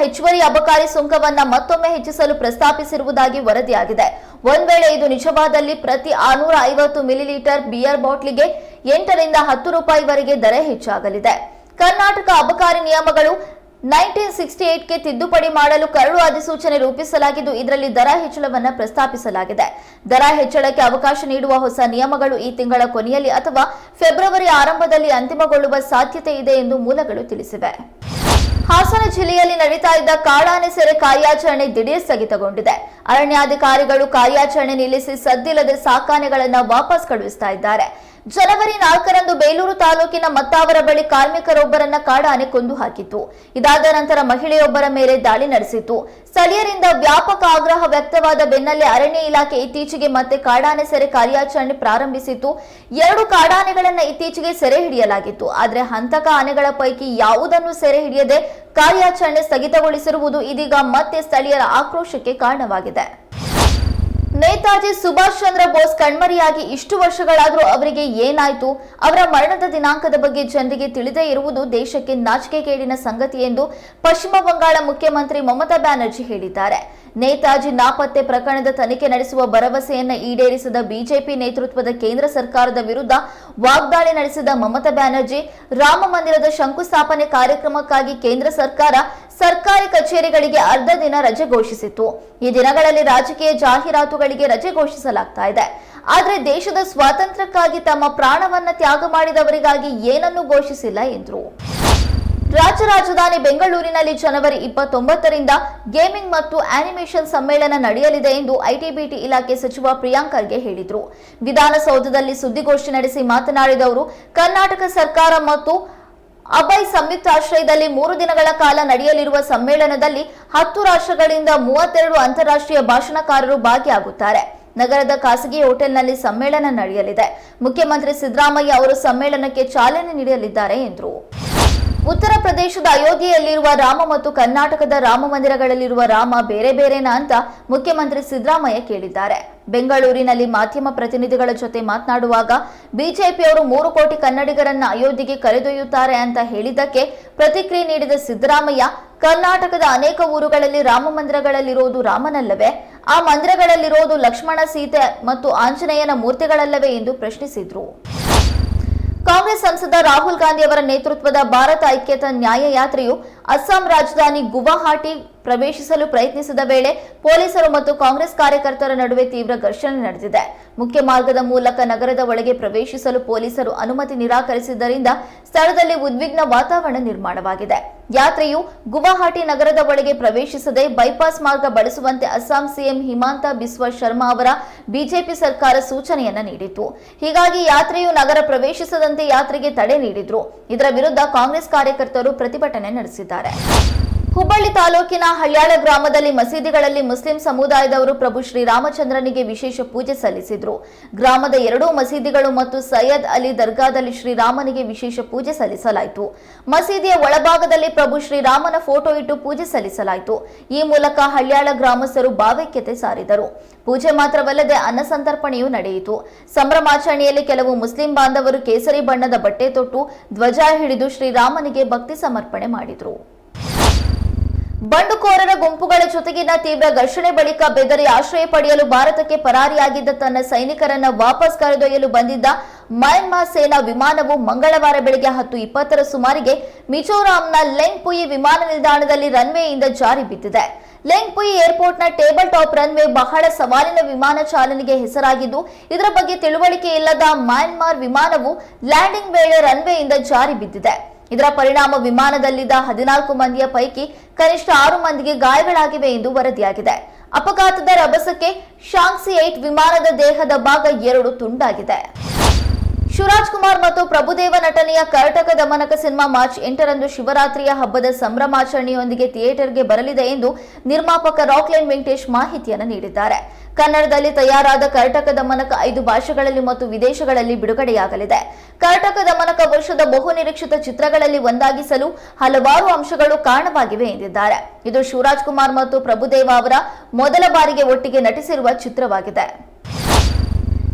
ಹೆಚ್ಚುವರಿ ಅಬಕಾರಿ ಸುಂಕವನ್ನ ಮತ್ತೊಮ್ಮೆ ಹೆಚ್ಚಿಸಲು ಪ್ರಸ್ತಾಪಿಸಿರುವುದಾಗಿ ವರದಿಯಾಗಿದೆ. ಒಂದ್ ವೇಳೆ ಇದು ನಿಜವಾದಲ್ಲಿ ಪ್ರತಿ ಆರ್ನೂರ ಐವತ್ತು ಮಿಲಿಲೀಟರ್ ಬಿಯರ್ ಬಾಟ್ಲಿಗೆ ಎಂಟರಿಂದ ಹತ್ತು ರೂಪಾಯಿವರೆಗೆ ದರ ಹೆಚ್ಚಾಗಲಿದೆ. ಕರ್ನಾಟಕ ಅಬಕಾರಿ ನಿಯಮಗಳು ನೈನ್ಟೀನ್ ಸಿಕ್ಸ್ಟಿ ಏಟ್ಗೆ ತಿದ್ದುಪಡಿ ಮಾಡಲು ಕರಡು ಅಧಿಸೂಚನೆ ರೂಪಿಸಲಾಗಿದ್ದು, ಇದರಲ್ಲಿ ದರ ಹೆಚ್ಚಳವನ್ನು ಪ್ರಸ್ತಾಪಿಸಲಾಗಿದೆ. ದರ ಹೆಚ್ಚಳಕ್ಕೆ ಅವಕಾಶ ನೀಡುವ ಹೊಸ ನಿಯಮಗಳು ಈ ತಿಂಗಳ ಕೊನೆಯಲ್ಲಿ ಅಥವಾ ಫೆಬ್ರವರಿ ಆರಂಭದಲ್ಲಿ ಅಂತಿಮಗೊಳ್ಳುವ ಸಾಧ್ಯತೆ ಇದೆ ಎಂದು ಮೂಲಗಳು ತಿಳಿಸಿವೆ. ಹಾಸನ ಜಿಲ್ಲೆಯಲ್ಲಿ ನಡೀತಾ ಇದ್ದ ಕಾಡಾನೆ ಸೆರೆ ಕಾರ್ಯಾಚರಣೆ ದಿಢೀರ್ ಸ್ಥಗಿತಗೊಂಡಿದೆ. ಅರಣ್ಯಾಧಿಕಾರಿಗಳು ಕಾರ್ಯಾಚರಣೆ ನಿಲ್ಲಿಸಿ ಸದ್ದಿಲ್ಲದೆ ಸಾಕಾನೆಗಳನ್ನು ವಾಪಸ್ ಕಳುಹಿಸ್ತಾ ಇದ್ದಾರೆ. ಜನವರಿ ನಾಲ್ಕರಂದು ಬೇಲೂರು ತಾಲೂಕಿನ ಮತ್ತಾವರ ಬಳಿ ಕಾರ್ಮಿಕರೊಬ್ಬರನ್ನ ಕಾಡಾನೆ ಕೊಂದು ಹಾಕಿತ್ತು. ಇದಾದ ನಂತರ ಮಹಿಳೆಯೊಬ್ಬರ ಮೇಲೆ ದಾಳಿ ನಡೆಸಿತ್ತು. ಸ್ಥಳೀಯರಿಂದ ವ್ಯಾಪಕ ಆಗ್ರಹ ವ್ಯಕ್ತವಾದ ಬೆನ್ನಲ್ಲೇ ಅರಣ್ಯ ಇಲಾಖೆ ಇತ್ತೀಚೆಗೆ ಮತ್ತೆ ಕಾಡಾನೆ ಸೆರೆ ಕಾರ್ಯಾಚರಣೆ ಪ್ರಾರಂಭಿಸಿತ್ತು. ಎರಡು ಕಾಡಾನೆಗಳನ್ನ ಇತ್ತೀಚೆಗೆ ಸೆರೆ ಹಿಡಿಯಲಾಗಿತ್ತು. ಆದರೆ ಹಂತಕ ಆನೆಗಳ ಪೈಕಿ ಯಾವುದನ್ನು ಸೆರೆ ಹಿಡಿಯದೆ ಕಾರ್ಯಾಚರಣೆ ಸ್ಥಗಿತಗೊಳಿಸಿರುವುದು ಇದೀಗ ಮತ್ತೆ ಸ್ಥಳೀಯರ ಆಕ್ರೋಶಕ್ಕೆ ಕಾರಣವಾಗಿದೆ. ನೇತಾಜಿ ಸುಭಾಷ್ ಚಂದ್ರ ಬೋಸ್ ಕಣ್ಮರೆಯಾಗಿ ಇಷ್ಟು ವರ್ಷಗಳಾದರೂ ಅವರಿಗೆ ಏನಾಯಿತು? ಅವರ ಮರಣದ ದಿನಾಂಕದ ಬಗ್ಗೆ ಜನರಿಗೆ ತಿಳಿದೇ ಇರುವುದು ದೇಶಕ್ಕೆ ನಾಚಿಕೆಗೇಡಿನ ಸಂಗತಿ ಎಂದು ಪಶ್ಚಿಮ ಬಂಗಾಳ ಮುಖ್ಯಮಂತ್ರಿ ಮಮತಾ ಬ್ಯಾನರ್ಜಿ ಹೇಳಿದ್ದಾರೆ. ನೇತಾಜಿ ನಾಪತ್ತೆ ಪ್ರಕರಣದ ತನಿಖೆ ನಡೆಸುವ ಭರವಸೆಯನ್ನು ಈಡೇರಿಸದ ಬಿಜೆಪಿ ನೇತೃತ್ವದ ಕೇಂದ್ರ ಸರ್ಕಾರದ ವಿರುದ್ಧ ವಾಗ್ದಾಳಿ ನಡೆಸಿದ ಮಮತಾ ಬ್ಯಾನರ್ಜಿ, ರಾಮ ಮಂದಿರದ ಶಂಕುಸ್ಥಾಪನೆ ಕಾರ್ಯಕ್ರಮಕ್ಕಾಗಿ ಕೇಂದ್ರ ಸರ್ಕಾರ ಸರ್ಕಾರಿ ಕಚೇರಿಗಳಿಗೆ ಅರ್ಧ ದಿನ ರಜೆ ಘೋಷಿಸಿತ್ತು. ಈ ದಿನಗಳಲ್ಲಿ ರಾಜಕೀಯ ಜಾಹೀರಾತುಗಳಿಗೆ ರಜೆ ಘೋಷಿಸಲಾಗ್ತಾ ಇದೆ. ಆದರೆ ದೇಶದ ಸ್ವಾತಂತ್ರ್ಯಕ್ಕಾಗಿ ತಮ್ಮ ಪ್ರಾಣವನ್ನ ತ್ಯಾಗ ಮಾಡಿದವರಿಗಾಗಿ ಏನನ್ನೂ ಘೋಷಿಸಿಲ್ಲ ಎಂದರು. ರಾಜ್ಯ ರಾಜಧಾನಿ ಬೆಂಗಳೂರಿನಲ್ಲಿ ಜನವರಿ ಇಪ್ಪತ್ತೊಂಬತ್ತರಿಂದ ಗೇಮಿಂಗ್ ಮತ್ತು ಆನಿಮೇಷನ್ ಸಮ್ಮೇಳನ ನಡೆಯಲಿದೆ ಎಂದು ಐಟಿಬಿಟಿ ಇಲಾಖೆ ಸಚಿವ ಪ್ರಿಯಾಂಕ್ ಖರ್ಗೆ ಹೇಳಿದರು. ವಿಧಾನಸೌಧದಲ್ಲಿ ಸುದ್ದಿಗೋಷ್ಠಿ ನಡೆಸಿ ಮಾತನಾಡಿದ ಅವರು, ಕರ್ನಾಟಕ ಸರ್ಕಾರ ಮತ್ತು ಅಬೈ ಸಂಯುಕ್ತಾಶ್ರಯದಲ್ಲಿ ಮೂರು ದಿನಗಳ ಕಾಲ ನಡೆಯಲಿರುವ ಸಮ್ಮೇಳನದಲ್ಲಿ ಹತ್ತು ರಾಷ್ಟ್ರಗಳಿಂದ ಮೂವತ್ತೆರಡು ಅಂತಾರಾಷ್ಟ್ರೀಯ ಭಾಷಣಕಾರರು ಭಾಗಿಯಾಗುತ್ತಾರೆ. ನಗರದ ಖಾಸಗಿ ಹೋಟೆಲ್ನಲ್ಲಿ ಸಮ್ಮೇಳನ ನಡೆಯಲಿದೆ. ಮುಖ್ಯಮಂತ್ರಿ ಸಿದ್ದರಾಮಯ್ಯ ಅವರು ಸಮ್ಮೇಳನಕ್ಕೆ ಚಾಲನೆ ನೀಡಲಿದ್ದಾರೆ ಎಂದರು. ಉತ್ತರ ಪ್ರದೇಶದ ಅಯೋಧ್ಯೆಯಲ್ಲಿರುವ ರಾಮ ಮತ್ತು ಕರ್ನಾಟಕದ ರಾಮ ಮಂದಿರಗಳಲ್ಲಿರುವ ರಾಮ ಬೇರೆ ಬೇರೆನಾ ಅಂತ ಮುಖ್ಯಮಂತ್ರಿ ಸಿದ್ದರಾಮಯ್ಯ ಕೇಳಿದ್ದಾರೆ. ಬೆಂಗಳೂರಿನಲ್ಲಿ ಮಾಧ್ಯಮ ಪ್ರತಿನಿಧಿಗಳ ಜೊತೆ ಮಾತನಾಡುವಾಗ ಬಿಜೆಪಿಯವರು ಮೂರು ಕೋಟಿ ಕನ್ನಡಿಗರನ್ನ ಅಯೋಧ್ಯೆಗೆ ಕರೆದೊಯ್ಯುತ್ತಾರೆ ಅಂತ ಹೇಳಿದ್ದಕ್ಕೆ ಪ್ರತಿಕ್ರಿಯೆ ನೀಡಿದ ಸಿದ್ದರಾಮಯ್ಯ, ಕರ್ನಾಟಕದ ಅನೇಕ ಊರುಗಳಲ್ಲಿ ರಾಮ ಮಂದಿರಗಳಲ್ಲಿರುವುದು ರಾಮನಲ್ಲವೇ? ಆ ಮಂದಿರಗಳಲ್ಲಿರೋದು ಲಕ್ಷ್ಮಣ ಸೀತೆ ಮತ್ತು ಆಂಜನೇಯನ ಮೂರ್ತಿಗಳಲ್ಲವೇ ಎಂದು ಪ್ರಶ್ನಿಸಿದ್ರು. ಕಾಂಗ್ರೆಸ್ ಸಂಸದ ರಾಹುಲ್ ಗಾಂಧಿ ಅವರ ನೇತೃತ್ವದ ಭಾರತ ಐಕ್ಯತಾ ನ್ಯಾಯ ಯಾತ್ರೆಯು ಅಸ್ಸಾಂ ರಾಜಧಾನಿ ಗುವಾಹಟಿ ಪ್ರವೇಶಿಸಲು ಪ್ರಯತ್ನಿಸಿದ ವೇಳೆ ಪೊಲೀಸರು ಮತ್ತು ಕಾಂಗ್ರೆಸ್ ಕಾರ್ಯಕರ್ತರ ನಡುವೆ ತೀವ್ರ ಘರ್ಷಣೆ ನಡೆದಿದೆ. ಮುಖ್ಯ ಮಾರ್ಗದ ಮೂಲಕ ನಗರದ ಒಳಗೆ ಪ್ರವೇಶಿಸಲು ಪೊಲೀಸರು ಅನುಮತಿ ನಿರಾಕರಿಸಿದ್ದರಿಂದ ಸ್ಥಳದಲ್ಲಿ ಉದ್ವಿಗ್ನ ವಾತಾವರಣ ನಿರ್ಮಾಣವಾಗಿದೆ. ಯಾತ್ರೆಯು ಗುವಾಹಟಿ ನಗರದ ಒಳಗೆ ಪ್ರವೇಶಿಸದೆ ಬೈಪಾಸ್ ಮಾರ್ಗ ಬಳಸುವಂತೆ ಅಸ್ಸಾಂ ಸಿಎಂ ಹಿಮಾಂತ ಬಿಸ್ವಾ ಶರ್ಮಾ ಅವರ ಬಿಜೆಪಿ ಸರ್ಕಾರ ಸೂಚನೆಯನ್ನ ನೀಡಿತ್ತು. ಹೀಗಾಗಿ ಯಾತ್ರೆಯು ನಗರ ಪ್ರವೇಶಿಸದಂತೆ ಯಾತ್ರೆಗೆ ತಡೆ ನೀಡಿದ್ರು. ಇದರ ವಿರುದ್ಧ ಕಾಂಗ್ರೆಸ್ ಕಾರ್ಯಕರ್ತರು ಪ್ರತಿಭಟನೆ ನಡೆಸಿದ್ದಾರೆ. agora. ಹುಬ್ಬಳ್ಳಿ ತಾಲೂಕಿನ ಹಳ್ಯಾಳ ಗ್ರಾಮದಲ್ಲಿ ಮಸೀದಿಗಳಲ್ಲಿ ಮುಸ್ಲಿಂ ಸಮುದಾಯದವರು ಪ್ರಭು ಶ್ರೀರಾಮಚಂದ್ರನಿಗೆ ವಿಶೇಷ ಪೂಜೆ ಸಲ್ಲಿಸಿದರು. ಗ್ರಾಮದ ಎರಡೂ ಮಸೀದಿಗಳು ಮತ್ತು ಸೈಯದ್ ಅಲಿ ದರ್ಗಾದಲ್ಲಿ ಶ್ರೀರಾಮನಿಗೆ ವಿಶೇಷ ಪೂಜೆ ಸಲ್ಲಿಸಲಾಯಿತು. ಮಸೀದಿಯ ಒಳಭಾಗದಲ್ಲಿ ಪ್ರಭು ಶ್ರೀರಾಮನ ಫೋಟೋ ಇಟ್ಟು ಪೂಜೆ ಸಲ್ಲಿಸಲಾಯಿತು. ಈ ಮೂಲಕ ಹಳ್ಯಾಳ ಗ್ರಾಮಸ್ಥರು ಭಾವೈಕ್ಯತೆ ಸಾರಿದರು. ಪೂಜೆ ಮಾತ್ರವಲ್ಲದೆ ಅನ್ನಸಂತರ್ಪಣೆಯೂ ನಡೆಯಿತು. ಸಂಭ್ರಮಾಚರಣೆಯಲ್ಲಿ ಕೆಲವು ಮುಸ್ಲಿಂ ಬಾಂಧವರು ಕೇಸರಿ ಬಣ್ಣದ ಬಟ್ಟೆ ತೊಟ್ಟು ಧ್ವಜ ಹಿಡಿದು ಶ್ರೀರಾಮನಿಗೆ ಭಕ್ತಿ ಸಮರ್ಪಣೆ ಮಾಡಿದರು. ಬಂಡುಕೋರರ ಗುಂಪುಗಳ ಜೊತೆಗಿನ ತೀವ್ರ ಘರ್ಷಣೆ ಬಳಿಕ ಬೆದರಿ ಆಶ್ರಯ ಪಡೆಯಲು ಭಾರತಕ್ಕೆ ಪರಾರಿಯಾಗಿದ್ದ ತನ್ನ ಸೈನಿಕರನ್ನ ವಾಪಸ್ ಕರೆದೊಯ್ಯಲು ಬಂದಿದ್ದ ಮ್ಯಾನ್ಮಾರ್ ಸೇನಾ ವಿಮಾನವು ಮಂಗಳವಾರ ಬೆಳಗ್ಗೆ ಹತ್ತು ಇಪ್ಪತ್ತರ ಸುಮಾರಿಗೆ ಮಿಜೋರಾಂನ ಲೆಂಗ್ಪುಯಿ ವಿಮಾನ ನಿಲ್ದಾಣದಲ್ಲಿ ರನ್ವೇಯಿಂದ ಜಾರಿ ಬಿದ್ದಿದೆ. ಲೆಂಗ್ಪುಯಿ ಏರ್ಪೋರ್ಟ್ನ ಟೇಬಲ್ ಟಾಪ್ ರನ್ವೇ ಬಹಳ ಸವಾಲಿನ ವಿಮಾನ ಚಾಲನೆಗೆ ಹೆಸರಾಗಿದ್ದು, ಇದರ ಬಗ್ಗೆ ತಿಳುವಳಿಕೆ ಇಲ್ಲದ ಮ್ಯಾನ್ಮಾರ್ ವಿಮಾನವು ಲ್ಯಾಂಡಿಂಗ್ ವೇಳೆ ರನ್ವೇಯಿಂದ ಜಾರಿ ಬಿದ್ದಿದೆ. ಇದರ ಪರಿಣಾಮ ವಿಮಾನದಲ್ಲಿದ್ದ ಹದಿನಾಲ್ಕು ಮಂದಿಯ ಪೈಕಿ ಕನಿಷ್ಠ ಆರು ಮಂದಿಗೆ ಗಾಯಗಳಾಗಿವೆ ಎಂದು ವರದಿಯಾಗಿದೆ. ಅಪಘಾತದ ರಭಸಕ್ಕೆ ಶಾಂಕ್ಸಿ ಏಟ್ ವಿಮಾನದ ದೇಹದ ಭಾಗ ಎರಡು ತುಂಡಾಗಿದೆ. ಶಿವರಾಜ್ ಕುಮಾರ್ ಮತ್ತು ಪ್ರಭುದೇವ ನಟನೆಯ ಕರ್ಟಕ ದಮನಕ ಸಿನಿಮಾ ಮಾರ್ಚ್ ಎಂಟರಂದು ಶಿವರಾತ್ರಿಯ ಹಬ್ಬದ ಸಂಭ್ರಮಾಚರಣೆಯೊಂದಿಗೆ ಥಿಯೇಟರ್ಗೆ ಬರಲಿದೆ ಎಂದು ನಿರ್ಮಾಪಕ ರಾಕ್ಲೈನ್ ವೆಂಕಟೇಶ್ ಮಾಹಿತಿಯನ್ನು ನೀಡಿದ್ದಾರೆ. ಕನ್ನಡದಲ್ಲಿ ತಯಾರಾದ ಕರ್ಟಕ ದಮನಕ ಐದು ಭಾಷೆಗಳಲ್ಲಿ ಮತ್ತು ವಿದೇಶಗಳಲ್ಲಿ ಬಿಡುಗಡೆಯಾಗಲಿದೆ. ಕರ್ಟಕ ದಮನಕ ವರ್ಷದ ಬಹು ನಿರೀಕ್ಷಿತ ಚಿತ್ರಗಳಲ್ಲಿ ಒಂದಾಗಿಸಲು ಹಲವಾರು ಅಂಶಗಳು ಕಾರಣವಾಗಿವೆ ಎಂದಿದ್ದಾರೆ. ಇದು ಶಿವರಾಜ್ ಕುಮಾರ್ ಮತ್ತು ಪ್ರಭುದೇವ ಅವರ ಮೊದಲ ಬಾರಿಗೆ ಒಟ್ಟಿಗೆ ನಟಿಸಿರುವ ಚಿತ್ರವಾಗಿದೆ.